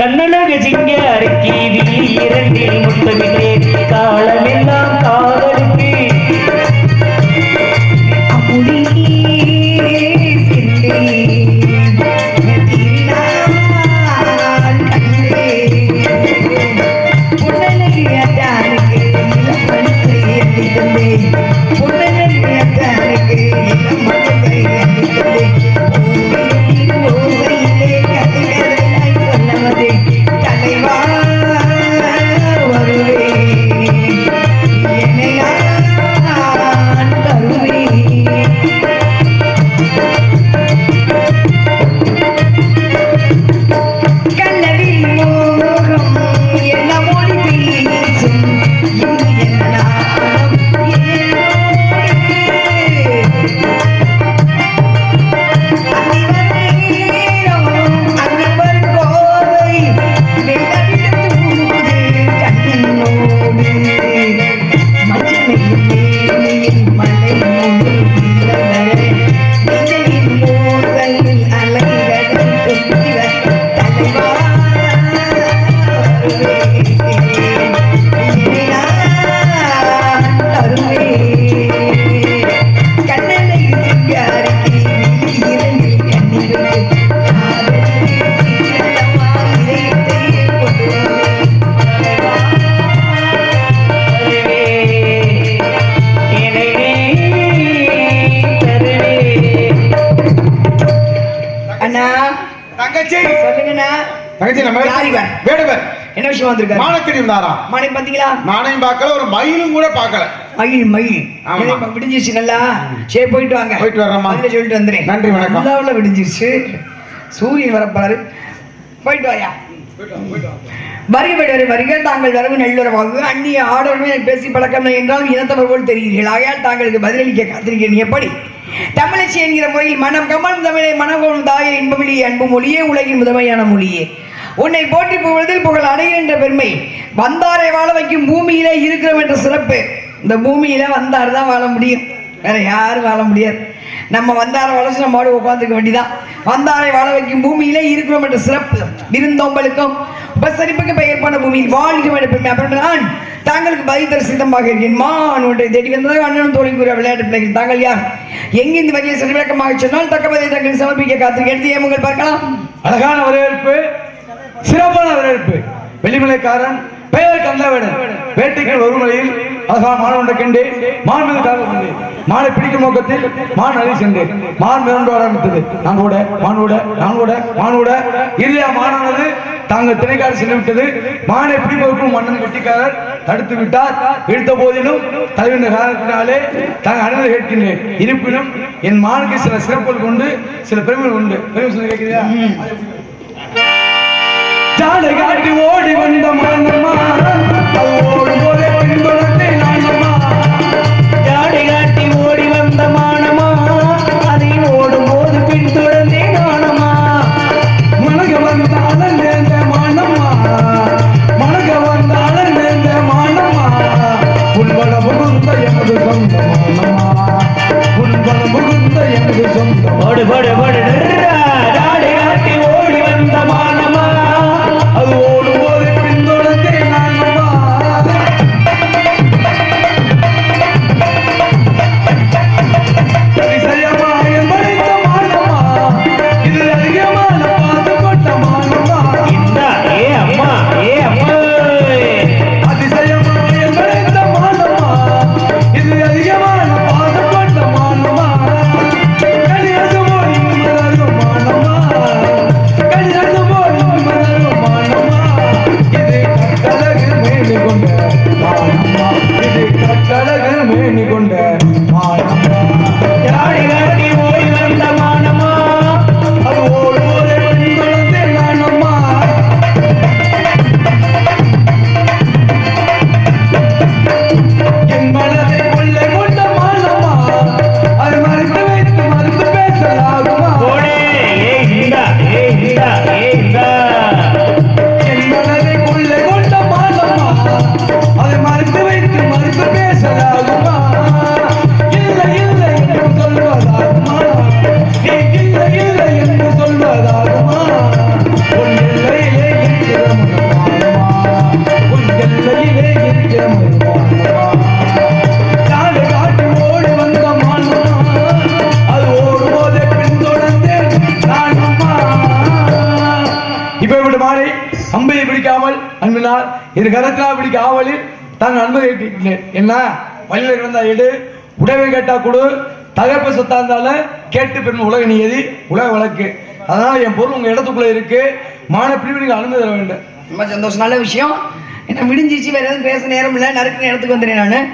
கண்ணழகு சிங்காருக்கு விழி இரண்டில் முத்தமிட்டேன் காலமெல்லாம் காதலுக்கு தலைவா என்ன விஷயம் வந்திருக்காரு. மானக்கடி இருந்தாரா? மணி பாத்தீங்களா? நானையும் பார்க்கல ஒரு மயிலும் கூட பார்க்கல. மயில் மயில். ஆமா. எனக்கு இப்ப விடிஞ்சிருச்சு நல்லா. சரி போயிட்டு வாங்க. போயிட்டு வர்றேம்மா. அதுல சொல்லிட்டு வந்துடுறேன். நன்றி, வணக்கம். நல்லாவில் விடிஞ்சிருச்சு. சூரியன் வரப்பாரு போயிட்டு வாயா. வருக வருக வருக. தாங்கள் வரவு நல்லுறவாக. அந்நிய ஆடவருமே பேசி பழக்கம் என்றாலும் இனத்தவர் போல் தெரிகிறீர்கள். ஆகையால் தாங்களுக்கு பதிலளிக்க காத்திருக்கிறேன். எப்படி? தமிழச்சி என்கிற முறையில் மனம் கமலும் தமிழை மனகோளும் தாயை இன்பமொழியே அன்பு மொழியே உலகின் முதன்மையான மொழியே. உன்னை போற்றி புகழ்தில் புகழ் அடைகின்ற பெருமை. வந்தாரை வாழ வைக்கும் பூமியிலே இருக்கிறோம் என்ற சிறப்பு. இந்த பூமியில வந்தார் தான் வாழ முடியும். வேற யாரும் வாழ முடியாது. நம்ம வந்தாரை வளர்ச்சி நம்ம மாடு உட்காந்துக்க வேண்டிதான் வந்தாரை வாழ வைக்கும் பூமியிலே இருக்கிறோம் என்ற சிறப்பு. விருந்தோம்பலுக்கும் உபசரிப்புக்கு பெயர் பண்ண பூமியில் வாழ்க்கை பெருமை. அப்புறம் நான் தாங்களுக்கு பதில் தர சித்தமாக இருக்கேன் மான் ஒன்றை தேடி வந்ததாக அண்ணனும் தோழி கூற விளையாட்டு பிள்ளைகள். தாங்கள் யார்? எங்கிருந்து வகையை சிறு விளக்கமாக சொன்னால் தக்க பதிலை தங்கள் சமர்ப்பிக்க காத்திருக்க. எடுத்து உங்கள் பார்க்கலாம்? அழகான வரவேற்பு. சிறப்பான வரவேற்பு. வெளிமலைக்காரன் பெயர் கந்தவேடன். வேட்டைக்கு ஒரு முறையில் அழகான மான் ஒன்றை கண்டு மான் மீது தாக்க மானை பிடிக்கும் நோக்கத்தில் மான் அழி சென்று மான் மிரண்டு ஆரம்பித்தது. நான் கூட மான் கூட நான் கூட மான் கூட. மானானது தாங்கள் திணைக்காடு சென்று விட்டது. மானை பிடிப்பதற்கும் மன்னன் கட்டிக்காரர் தடுத்து விட்டார். இழுத்த போதிலும் தலைவன் காரணத்தினாலே தாங்கள் அனுமதி கேட்கின்றேன். இருப்பினும் என் மானுக்கு சில சிறப்புகள் உண்டு சில பெருமைகள் உண்டு. பெருமை சொல்லி கேட்கிறியா ஜாடை காட்டி ஓடி வந்த மனமா இரு கரத்தினால் பிடிக்க ஆவலில் தாங்கள் அனுமதி கேட்கிறேன். என்ன? வழியில் கிடந்தா எடு. உடவை கேட்டா கொடு. தகப்ப சொத்தா இருந்தாலும் கேட்டு பெண் உலக நியதி உலக வழக்கு. அதனால என் பொருள் உங்க இடத்துக்குள்ள இருக்கு. மான பிரிவு நீங்க அனுமதி தர வேண்டும். ரொம்ப சந்தோஷம். நல்ல விஷயம். என்ன விடிஞ்சிச்சு வேற எதுவும் பேச நேரம் இல்லை. நறுக்கு நேரத்துக்கு வந்துடுறேன் நான்.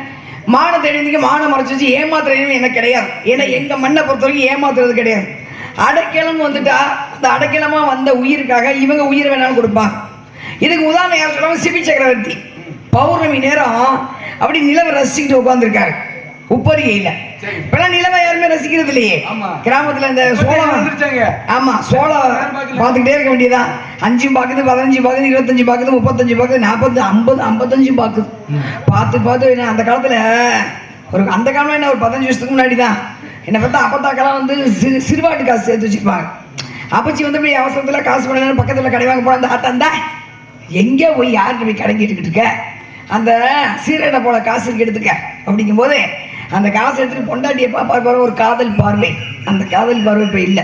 மான தேடிங்க மானம் மறைச்சி வச்சு ஏமாத்துறதுன்னு எனக்கு கிடையாது. ஏன்னா எங்க மண்ணை பொறுத்த வரைக்கும் ஏமாத்துறது கிடையாது. அடைக்கலம் வந்துட்டா அந்த அடைக்கலமா வந்த உயிருக்காக இவங்க உயிர் வேணாலும் கொடுப்பாங்க. இதுக்கு உதாரணம் யார் சொல்லுவாங்க சிபி சக்கரவர்த்தி. பௌர்ணமி நேரம் அப்படி நிலவை ரசிச்சுக்கிட்டு உட்காந்துருக்காரு உப்பரிகையில். இப்பெல்லாம் நிலவை யாருமே ரசிக்கிறது இல்லையே. கிராமத்துல இந்த சோளம் ஆமா சோளம் பார்த்துக்கிட்டே இருக்க வேண்டியதான் அஞ்சு பாக்குது பதினஞ்சு பாக்குது இருபத்தஞ்சு பாக்குது முப்பத்தஞ்சு பாக்குது நாற்பது ஐம்பது ஐம்பத்தஞ்சு பாக்குது பார்த்து பார்த்து என்ன அந்த காலத்துல ஒரு அந்த காலம் என்ன ஒரு பதினஞ்சு வருஷத்துக்கு முன்னாடி தான் என்னை பார்த்தா அப்பத்தாக்கெல்லாம் வந்து சிறு சிறுவாட்டு காசு சேர்த்து வச்சிருப்பாங்க அப்பச்சி வந்து இப்படி அவசரத்துல காசு பண்ணணும் பக்கத்துல கடை வாங்க போன அந்த ஆத்தாந்தா எங்கே போய் யார்கிட்ட போய் கடைங்கிட்டுக்கிட்டு இருக்க? அந்த சீரடை போல காசு இருக்கு எடுத்துக்க. அப்படிங்கும்போது அந்த காசு எடுத்துட்டு பொண்டாட்டியை பாப்பா பாரு ஒரு காதல் பார்வை. அந்த காதல் பார்வை இப்போ இல்லை.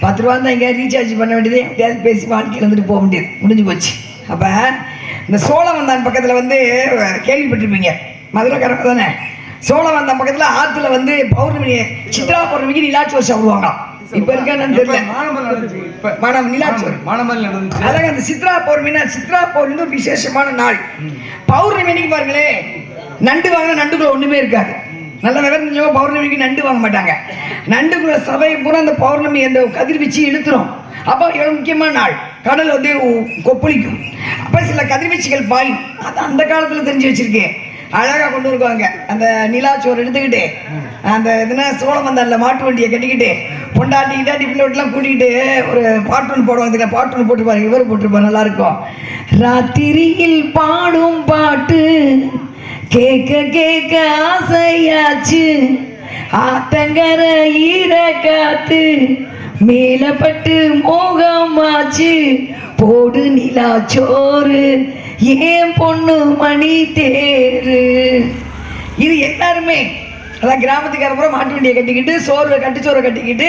பத்து ரூபா தான் எங்கேயாவது ரீசார்ஜ் பண்ண வேண்டியது. எப்படியாவது பேசி வாழ்க்கையில் இருந்துட்டு போக வேண்டியது. முடிஞ்சு போச்சு. அப்போ இந்த சோழவந்தான் பக்கத்தில் வந்து கேள்விப்பட்டிருப்பீங்க. மதுரைக்காரங்க தானே? சோழவந்தான் பக்கத்தில் ஆற்றுல வந்து பௌர்ணமி சித்ரா பௌர்ணமிக்கு நிலாட்சி வருஷம் விடுவாங்களாம் இப்போ இருக்கான்னு தெரியல மனம் நிலாச்சோர் மானமல் நடந்துச்சு. அந்த சித்ரா பௌர்ணமினா சித்ரா பௌர்ணமி விசேஷமான நாள். பௌர்ணமி அன்னைக்கு பாருங்களேன் நண்டு வாங்கினா நண்டுக்குள்ள ஒண்ணுமே இருக்காது. நல்ல தெரிஞ்சவங்க பௌர்ணமிக்கு நண்டு வாங்க மாட்டாங்க. நண்டுக்குள்ள சபை பூரா அந்த பௌர்ணமி அந்த கதிர்வீச்சு இழுத்துரும். அப்போ முக்கியமான நாள். கடல் வந்து கொப்பளிக்கும். அப்போ சில கதிர்வீச்சுகள் பாயும். அது அந்த காலத்துல தெரிஞ்சு வச்சிருக்கேன். அழகா கொண்டு வருவாங்க. அந்த நிலாச்சோறு எடுத்துக்கிட்டு அந்த இதுனா சோழமந்தான்ல மாட்டு வண்டியை கட்டிக்கிட்டு பொண்டாட்டி கிட்டாட்டி பிள்ளைலாம் கூட்டிக்கிட்டு ஒரு பாட்டு போடுவாங்க இதில் பாட்டு போட்டுருப்பாரு. இவர் போட்டிருப்பார். நல்லா இருக்கும் ராத்திரியில் பாடும் பாட்டு கேட்க கேட்க ஆசையாச்சு. ஆத்தங்கர ஈர காத்து மேலப்பட்டு மோகமாச்சு போடு நிலா சோறு ஏன் பொண்ணு மணி தேரு? இது எல்லாருமே அதான் கிராமத்துக்கார பூரா மாட்டு வண்டியை கட்டிக்கிட்டு சோறு கட்டிச்சோறு கட்டிக்கிட்டு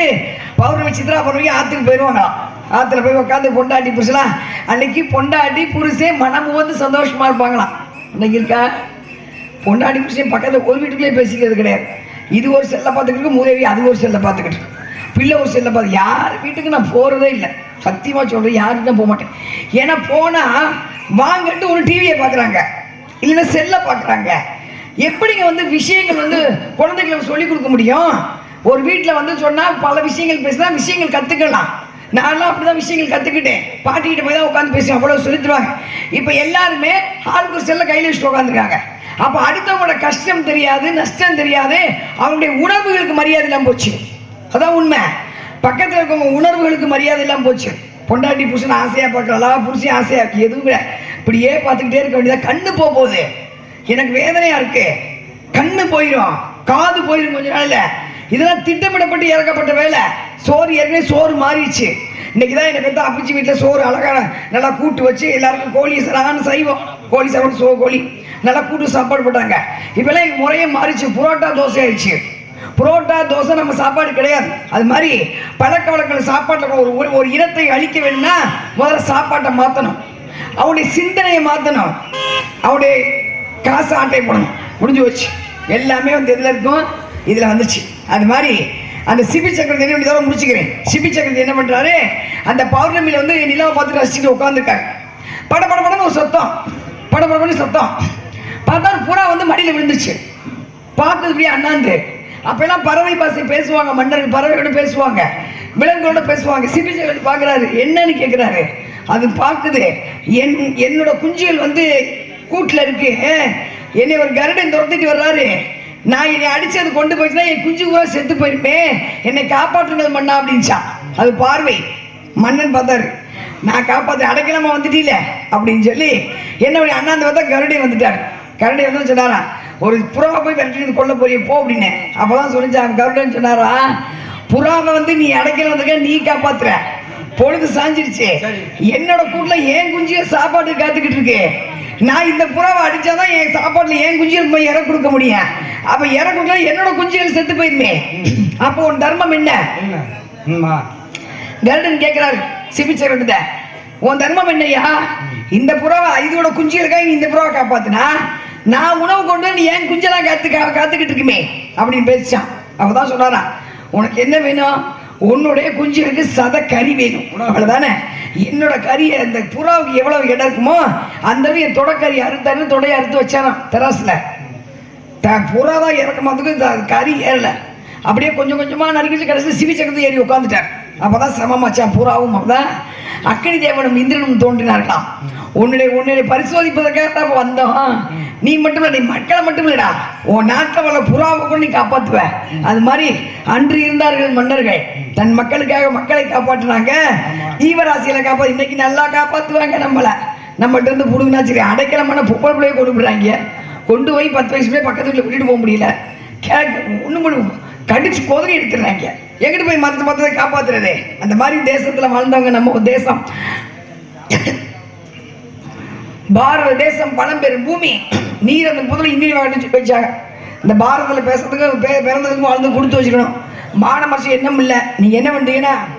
பௌர்ணமி சித்ரா பௌர்ணமி ஆற்றுக்கு போயிடுவாங்களாம் ஆற்றுல போய் உட்காந்து பொண்டாட்டி புருஷலாம் அன்னைக்கு பொண்டாட்டி புருஷே மனம் வந்து சந்தோஷமா இருப்பாங்களாம். இன்னைக்கு இருக்கா? பொண்டாட்டி புருஷன் பக்கத்தில் ஒரு வீட்டுக்குள்ளே பேசிக்கிறது கிடையாது. இது ஒரு செல்லை பார்த்துக்கிட்டு இருக்கு, மூதேவி அது ஒரு செல்லை பார்த்துக்கிட்டு இருக்கு. பிள்ளை ஒரு செல்லை பார்த்து யார் வீட்டுக்கு நான் போகிறதே இல்லை. சத்தியமாக சொல்கிறேன் யாருக்கும் போக மாட்டேன் ஏன்னா போனால் வாங்கிட்டு ஒரு டிவியை பார்க்குறாங்க இல்லைன்னா செல்லை பார்க்குறாங்க எப்படிங்க வந்து விஷயங்கள் வந்து குழந்தைகளுக்கு சொல்லிக் கொடுக்க முடியும்? ஒரு வீட்டில் வந்து சொன்னால் பல விஷயங்கள் பேசினா விஷயங்கள் கற்றுக்கலாம் நான்லாம் அப்படிதான் விஷயங்கள் கற்றுக்கிட்டேன் பாட்டிக்கிட்ட போய் தான் உட்காந்து பேசுவேன். அவ்வளோ சொல்லித்தருவாங்க இப்போ எல்லாருமே ஆளுக்கு ஒரு செல்ல கையில் வச்சுட்டு உட்காந்துருக்காங்க அப்போ அடுத்தவங்களோட கஷ்டம் தெரியாது நஷ்டம் தெரியாது. அவங்களுடைய உணர்வுகளுக்கு மரியாதை இல்லாமல் போச்சு. அதான் உண்மை. பக்கத்தில் இருக்கவங்க உணர்வுகளுக்கு மரியாதை இல்லாமல் போச்சு. பொண்டாட்டி புருஷன் ஆசையாக பார்க்கறதா புருஷன் ஆசையாக இருக்கு. எதுவும் இல்லை. இப்படியே பார்த்துக்கிட்டே இருக்க வேண்டியதா கண்ணு போக போகுது. எனக்கு வேதனையா இருக்கு. கண்ணு போயிடும் காது போயிடும் கொஞ்ச நாள்ல. இதெல்லாம் திட்டமிடப்பட்டு இறக்கப்பட்ட வேலை. சோறு ஏற்கனவே சோறு மாறிடுச்சு. இன்னைக்கு தான் என்னை பெற்ற அப்பிச்சி வீட்டில் சோறு அழகான நல்லா கூட்டு வச்சு எல்லாருக்கும் கோழி சரான்னு செய்வோம் கோழி சாப்பாடு சோ கோழி. நல்லா கூட்டு சாப்பாடு போட்டாங்க. இப்பெல்லாம் முறையே மாறிச்சு. புரோட்டா தோசை ஆயிடுச்சு புரோட்டா தோசை நம்ம சாப்பாடு கிடையாது. அது மாதிரி பழக்க வழக்கங்கள் சாப்பாட்டில் ஒரு ஒரு- ஒரு இனத்தை அழிக்க வேணும்னா முதல்ல சாப்பாட்டை மாற்றணும் அவனுடைய சிந்தனையை மாற்றணும் அவனுடைய காசு ஆட்டை போடணும். முடிஞ்சு போச்சு. எல்லாமே வந்து எதில் இருக்கும்? இதில் வந்துச்சு. அது மாதிரி அந்த சிபி சக்கரத்தை என்ன பண்ணி முடிச்சுக்கிறேன். சிபி சக்கரத்தை என்ன பண்ணுறாரு அந்த பௌர்ணமியில் வந்து நிலாவை பார்த்துட்டு ரசிச்சுட்டு உட்காந்துருக்காங்க பட பட படன்னு ஒரு சத்தம். பட படன்னு சத்தம். பார்த்தா புறா வந்து மடியில் விழுந்துச்சு பார்த்தது அப்படியே அண்ணாந்து. அப்பெல்லாம் பறவை பாசை பேசுவாங்க மன்னர்கள் பறவைகளோட பேசுவாங்க. விலங்குகளோட பேசுவாங்க. சிபிச்சல் பார்க்குறாரு என்னன்னு கேட்குறாரு. அது பார்க்குது என் என்னோட குஞ்சுகள் வந்து கூட்டில் இருக்கு. என்னை ஒரு கருடன் துரத்திட்டு வர்றாரு. நான் என்னை அடிச்சது கொண்டு போச்சுன்னா என் குஞ்சு கூட செத்து போயிருப்பேன் என்னை காப்பாற்றுனது மண்ணா அப்படின்ச்சான் அது பார்வை. மன்னன் பார்த்தாரு நான் காப்பாற்ற அடைக்கலாமா வந்துட்டீல அப்படின்னு சொல்லி என்னுடைய அண்ணாந்து பார்த்தா கருடை வந்துட்டார். கருடை வந்து சொன்னாரா ஒரு புறாவை போய் விரட்டி கொல்ல போறிய போ அப்படின்னு. அப்பதான் சொல்லிச்சாங்க கருடன் சொன்னாரா புறாவை வந்து நீ அடைக்கல வந்திருக்க நீ காப்பாத்துற. பொழுது சாஞ்சிருச்சு. என்னோட கூட்டுல ஏன் குஞ்சிய சாப்பாடு காத்துக்கிட்டு இருக்கு? நான் இந்த புறாவை அடிச்சாதான் என் சாப்பாட்டுல ஏன் குஞ்சுகளுக்கு போய் இற கொடுக்க முடியும்? அப்ப இற கொடுத்தா என்னோட குஞ்சுகள் செத்து போயிருமே. அப்போ உன் தர்மம் என்ன. கருடன் கேட்கிறாரு சிபிச்சர்கிட்ட உன் தர்மம் என்னய்யா? இந்த புறாவை இதோட குஞ்சுகளுக்காக நீ இந்த புறாவை காப்பாத்துனா? நான் உணவு கொண்டு வந்து ஏன் குஞ்செல்லாம் காத்து காத்துக்கிட்டு இருக்குமே அப்படின்னு பேசிச்சான். அவதான் சொன்னாரா உனக்கு என்ன வேணும்? உன்னுடைய குஞ்சுகளுக்கு சத கறி வேணும். அவ்வளவுதானே? என்னோட கறியை அந்த புறாவுக்கு எவ்வளவு இடம் இருக்குமோ அந்த என் தொடக்கறி அறுத்தாரு தொடையை அறுத்து வச்சாராம் தெராசில் த புறா தான் இறக்குமதுக்கு கறி ஏறலை. அப்படியே கொஞ்சம் கொஞ்சமாக நறுக்கிச்சு கடைசி சிவி சக்கரத்தை ஏறி உட்காந்துட்டார் அப்பதான் சமமாச்சான் புறாவும் அப்பதான் அக்னி தேவனும் இந்திரனும் தோன்றினார்களாம். உன்னுடைய உன்னை பரிசோதிப்பதற்காக தான் வந்தோம். நீ மட்டும் இல்லை நீ மக்களை மட்டும் இல்லைடா உன் நாட்டில் வர புறாவை கூட நீ காப்பாத்துவ. அது மாதிரி அன்று இருந்தார்கள் மன்னர்கள். தன் மக்களுக்காக மக்களை காப்பாற்றினாங்க. ஜீவராசிகளை காப்பா இன்னைக்கு நல்லா காப்பாத்துவாங்க நம்மளை. நம்மகிட்ட இருந்து புடுங்கினா சரி அடைக்கலமான பொப்பல் பிள்ளைய கொண்டு போயிடுறாங்க. கொண்டு போய் பத்து வயசு பக்கத்து வீட்டில் விட்டுட்டு போக முடியல. கேட்க ஒன்றும் பண்ணுவோம் கடிச்சு கொதறி எடுத்துடுறாங்க. எங்கிட்டு போய் மற்ற மற்றதை காப்பாத்துறதே. அந்த மாதிரி தேசத்தில் வாழ்ந்தவங்க நம்ம தேசம். பாரத தேசம் பணம் பெறும் பூமி. நீர் அந்த முதல்ல இந்திய வாங்கிட்டு வச்சாங்க. இந்த பாரதத்தில் பேசுறதுக்கு பே- பிறந்ததுக்கும் வாழ்ந்து கொடுத்து வச்சுக்கணும். மானமரசு எண்ணம் இல்லை. நீ என்ன பண்ணுறீங்கன்னா